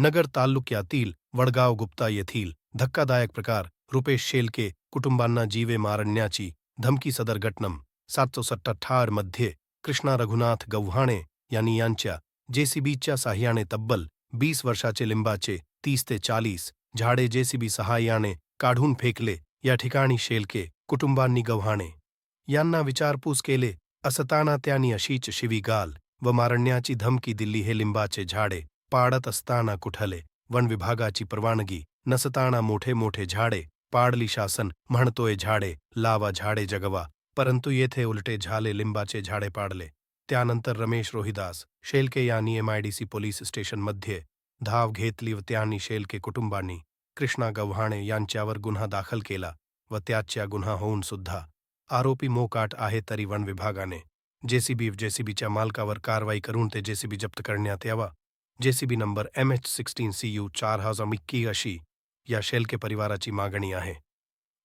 नगर तालुक्यातील वडगाव गुप्ता येथील धक्कादायक प्रकार. रुपेश शेलके कुटुंबांना जीवे मारण्याची धमकी सदर घटनम. सात चौसष्ट ठारमध्ये कृष्णा रघुनाथ गव्हाणे यांनी यांच्या जेसीबीच्या साह्याने तब्बल वीस वर्षाचे लिंबाचे तीस ते चाळीस झाडे जेसीबी सहाय्याने काढून फेकले. या ठिकाणी शेलके कुटुंबांनी गव्हाणे यांना विचारपूस केले असताना त्यांनी अशीच शिवीगाल व मारण्याची धमकी दिली. हे लिंबाचे झाडे पाडत असताना कुठले वन विभागाची परवानगी नसताना मोठे मोठे झाडे पाडली शासन म्हणतोय झाडे लावा झाडे जगवा परंतु येथे उलटे झाले लिंबाचे झाडे पाडले. त्यानंतर रमेश रोहिदास शेलके यांनी एमआयडीसी पोलीस स्टेशनमध्ये धाव घेतली व त्यांनी शेलके कुटुंबांनी कृष्णा गव्हाणे यांच्यावर गुन्हा दाखल केला व त्याच्या गुन्हा होऊन सुद्धा आरोपी मोकाट आहे तरी वन विभागाने जेसीबी जेसीबीच्या मालकावर कारवाई करून ते जेसीबी जप्त करण्यात यावा JCB number M H sixteen C U चार हजार इक्की अशी या शेलके परिवाराची मागणी आहे.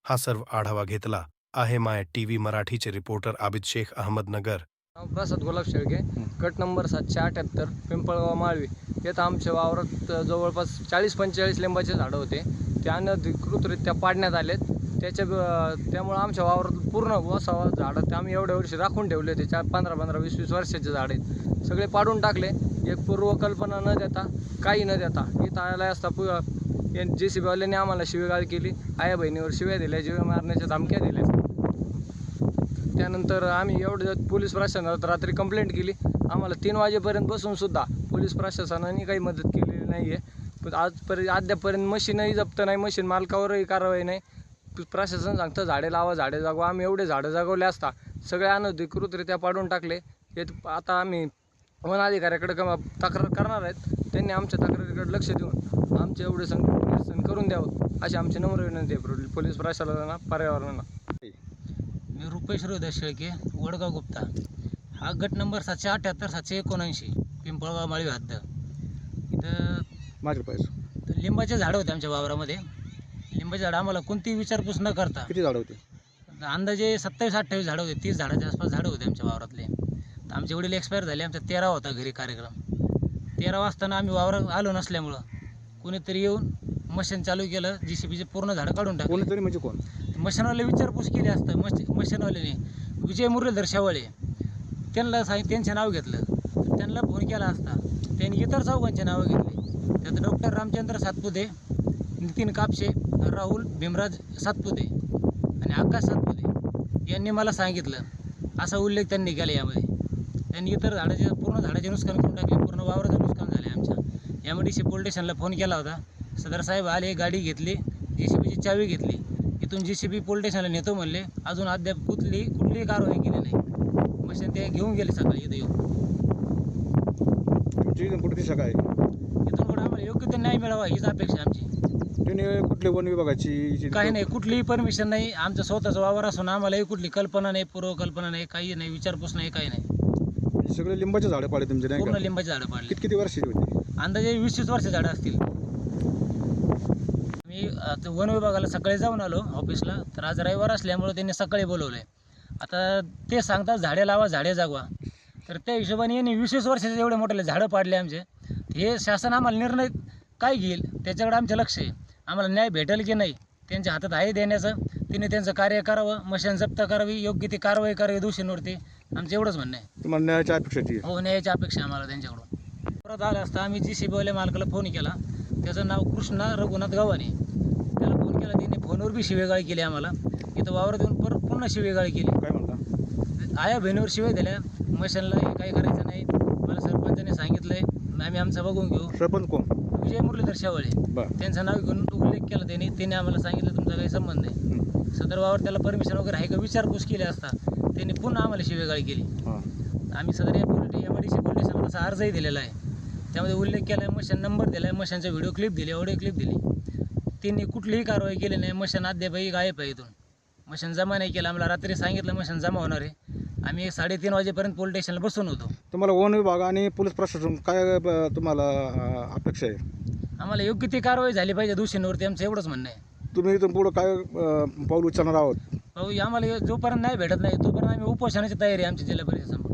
हा सर्व आढावा घेतला आहे माय टी व्ही मराठीचे रिपोर्टर आबिद शेख अहमदनगर प्रसाद गुलाब शेळके. गट नंबर सातशे अठ्याहत्तर पिंपळगाव माळवी. येथं आमच्या वावरात जवळपास चाळीस पंचेचाळीस लिंबाचे झाडं होते. ते अनधिकृतरित्या पाडण्यात आलेत. त्याच्या त्यामुळं आमच्या वावरात पूर्ण वसावा झाडं ते आम्ही एवढ्या वर्षी राखून ठेवले होते. चार पंधरा पंधरा वीस वीस वर्षाचे झाड आहेत. सगळे पाडून टाकले. एक पूर्वकल्पना न देता काही न देता इथं आला असता पु जे सी बीवाल्याने आम्हाला शिवेगाळ केली. आया बहिणीवर शिव्या दिल्या जीवे मारण्याच्या धमक्या दिल्या. त्यानंतर आम्ही एवढं पोलीस प्रशासनात रात्री कंप्लेंट केली. आम्हाला तीन वाजेपर्यंत बसूनसुद्धा पोलीस प्रशासनाने काही मदत केलेली नाही आहे पण आजपर्यंत अद्यापर्यंत मशीनही जप्त नाही मशीन मालकावरही कारवाई नाही. प्रशासन सांगतं झाडे लावा झाडे जागवा. आम्ही एवढे झाडं जागवले असता सगळे अनधिकृतरित्या पाडून टाकले. हे आता आम्ही वन अधिकाऱ्याकडे क- तक्रार करणार आहेत. त्यांनी आमच्या तक्रारीकडे लक्ष देऊन आमचे एवढे सं निरसन करून द्यावं अशी आमची नम्र विनंती आहे. पोलीस- प्रशासनाला पर्यावरणाला. मी रुपेश रोहिदास शेळके वडगाव गुप्ता. हा गट नंबर सातशे अठ्ठ्याहत्तर सातशे एकोणऐंशी पिंपळगाव माळी हद्द. इथं पाहिजे तर लिंबाचे झाडं होते आमच्या वावरामध्ये. लिंबाचे झाडं आम्हाला कोणतीही विचारपूस न करता. किती झाड होते? अंदाजे सत्तावीस अठ्ठावीस झाडं होते. तीस झाडाच्या आसपास झाडं होते आमच्या वावरातले. आमचे वडील एक्सपायर झाले आमचा तेरा होता घरी कार्यक्रम. तेरा वाजताना आम्ही वावरात आलो नसल्यामुळं कोणीतरी येऊन मशीन चालू केलं जी सी बीचे पूर्ण झाडं काढून टाकले. कोणीतरी म्हणजे कोण? मशीनवाले विचारपूस केली असतं मश मशीनवाल्याने. विजय मुरलीधर शेवाळे. त्यांना सांग त्यांचे नाव घेतलं. त्यांना फोन केला असता. त्यांनी इतर चौघांचे नावं घेतली. त्यात डॉक्टर रामचंद्र सातपुते नितीन कापशे राहुल भीमराज सातपुते आणि आकाश सातपुते यांनी मला सांगितलं. असा उल्लेख त्यांनी केला यामध्ये. त्यांनी इतर झाडाचे पूर्ण झाडाचे नुकसान करून टाकले पूर्ण वावराचं नुकसान झाले आमच्या. एम डी सी पोलीस स्टेशनला फोन केला होता. सदर साहेब आले गाडी घेतली जे सी बीची चावी घेतली. इथून जी सी बी पोलीस स्टेशनला नेतो म्हणले अजून अद्याप कुठली कुठलीही कारवाई केली नाही. मशीन ते घेऊन गेले सकाळी इथं येऊन. कुठे शाखा आहे? इथून पुढे आम्हाला योग्य ते न्याय मिळावा हीच अपेक्षा आहे आमची. कुठले वन विभागाची काही नाही कुठलीही परमिशन नाही. आमचं स्वतःचा वावर असून आम्हालाही कुठली कल्पना नाही पूर्वकल्पना नाही काही नाही विचारपूस नाही काही नाही. म्हणजे सगळे लिंबाचे झाडं पाडले तुमचे नाही पूर्ण का लिंबाची झाडं पाडली. किती किती वर्षाची होती? अंदाजे वीस वीस वर्ष झाडं असतील. मी आता वन विभागाला सकाळी जाऊन आलो ऑफिसला तर आज रविवार असल्यामुळे त्यांनी सकाळी बोलवलं आहे आता ते सांगतात झाडे लावा झाडे जागवा. तर त्या हिशोबाने यांनी वीस वीस वर्षाचे एवढे मोठे झाडं पाडले आमचे. हे शासन आम्हाला निर्णय काय घेईल त्याच्याकडे आमचं लक्ष आहे. आम्हाला न्याय भेटेल की नाही त्यांच्या हातात आहे देण्याचं. तिने त्यांचं कार्य करावं मशीन जप्त करावी योग्य ती कारवाई करावी दोषींवरती आमचं एवढंच म्हणणं आहे. तुम्हाला न्यायाची अपेक्षाची आहे. हो न्यायाची अपेक्षा आहे आम्हाला त्यांच्याकडून. परत आलं असता आम्ही जी सी बीवाल्या मालकाला फोन केला. त्याचं नाव कृष्णा रघुनाथ गव्हाणे त्याला फोन केला त्यांनी फोनवर बी शिवेगाळी केली आम्हाला. इथं वावरात येऊन परत पुन्हा शिवेगाळी केली. काय म्हणता? आया बहिणीवर शिवाय दिल्या. मशीनला हे काही करायचं नाही. मला सरपंचाने सांगितलंय. आम्ही आमचं बघून घेऊ. सरपंच कोण? विजय मुरलीधर शेवाळे. बरं. त्यांचं नाव घेऊन उल्लेख केला त्यांनी. त्यांनी आम्हाला सांगितलं तुमचा काही संबंध नाही. सदर वावर त्याला परमिशन वगैरे आहे का? विचारपूस केली असता. त्यांनी पुन्हा आम्हाला शिवेगाळी केली. आम्ही सदर या पोलिटी एम डी सी पोलीस स्टेशनला अर्जही दिलेला आहे. त्यामध्ये उल्लेख केला आहे मशीन नंबर दिला आहे मशीनचा व्हिडिओ क्लिप दिली ऑडिओ क्लिप दिली. त्यांनी कुठलीही कारवाई केली नाही. मशीन अद्यापही गायब आहे इथून. मशीन जमा नाही केलं. आम्हाला रात्री सांगितलं मशीन जमा होणार आहे. आम्ही साडेतीन वाजेपर्यंत पोलीस स्टेशनला बसून होतो. तुम्हाला वन विभाग आणि पोलीस प्रशासन काय तुम्हाला अपेक्षा आहे? आम्हाला योग्य ती कारवाई झाली पाहिजे दोषींवरती. आमचं एवढंच म्हणणं आहे. तुम्ही इथून पुढं काय अं, पाऊल उचलणार आहोत? भाऊ आम्हाला जोपर्यंत नाही भेटत नाही तोपर्यंत आम्ही उपोषणाची तयारी आहे आमच्या जिल्हा परिषदेसमोर